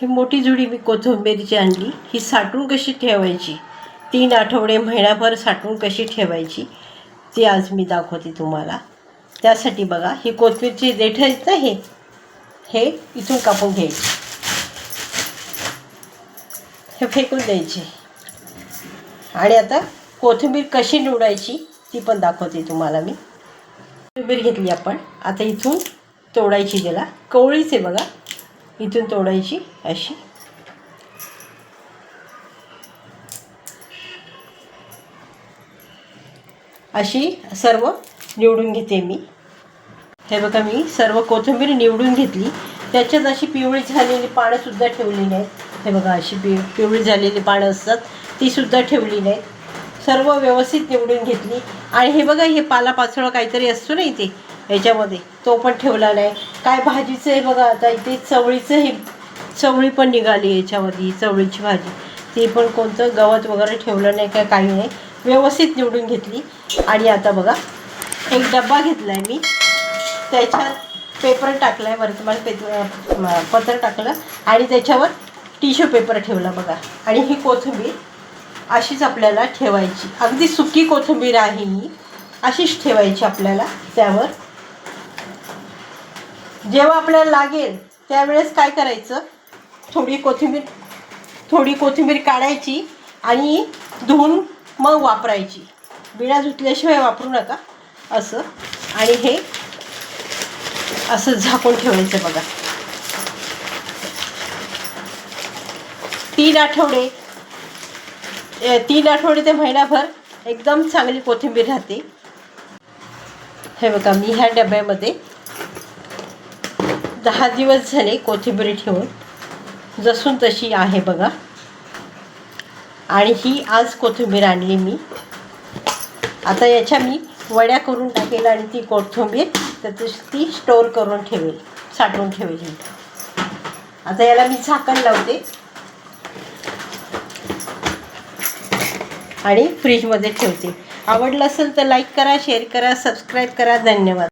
ही मोठी जुडी मी कोथिंबीरची आणली. ही साठवून कशी ठेवायची? तीन आठवडे महिनाभर साठवून कशी ठेवायची? ती आज मी दाखवते तुम्हाला. त्यासाठी बघा ही कोथिंबीरची देठ आहेत ना हे? हे इथून कापून घ्यायचे. हे फेकून द्यायचे. आणि आता कोथिंबीर कशी निवडायची ती पण दाखवते तुम्हाला मी. कोथिंबीर घेतली आपण. आता इथून तोडायची त्याला. कवळीच आहे बघा. इथून तोडायची अशी. अशी सर्व निवडून घेते मी. हे बघा मी सर्व कोथिंबीर निवडून घेतली. त्याच्यात अशी पिवळी झालेली पानंसुद्धा ठेवली नाहीत हे बघा अशी पि पिवळी झालेली पानं असतात तीसुद्धा ठेवली नाहीत सर्व व्यवस्थित निवडून घेतली. आणि हे बघा हे पालापाचोळा काहीतरी असतो ना इथे याच्यामध्ये. तो पण ठेवला नाही. काय भाजीचं आहे बघा आता इथे चवळीचं हे चवळी पण निघाली याच्यामध्ये चवळीची भाजी. ती पण कोणतं गवत वगैरे ठेवलं नाही काय काही नाही. व्यवस्थित निवडून घेतली. आणि आता बघा एक डब्बा घेतला आहे मी. त्याच्यात पेपर टाकला आहे वर्तमान पे पत्र टाकलं. आणि त्याच्यावर टिश्यू पेपर ठेवला बघा. आणि ही कोथिंबीर अशीच आपल्याला ठेवायची. अगदी सुकी कोथिंबीर आहे ही. अशीच ठेवायची आपल्याला त्यावर. जेव्हा आपल्याला लागेल त्यावेळेस काय करायचं? थोडी कोथिंबीर थोडी कोथिंबीर काढायची आणि धुवून मग वापरायची. बिळा धुतल्याशिवाय वापरू नका असं. आणि हे असं झाकून ठेवायचं बघा. तीन आठवडे तीन आठवडे ते महिनाभर एकदम चांगली कोथिंबीर राहते. हे बघा मी ह्या डब्यामध्ये दहा दिवस झाले कोथिंबीर ठेवून. जसून तशी आहे बघा. आणि ही आज कोथिंबीर आणली मी. आता याच्या मी वड्या करून टाकेल आणि ती कोथिंबीर तर ती स्टोर करून ठेवेल साठवून ठेवेल. आता याला मी झाकण लावते. आणि फ्रीजमध्ये ठेवते. आवडलं असेल तर लाईक करा शेअर करा सबस्क्राईब करा. धन्यवाद.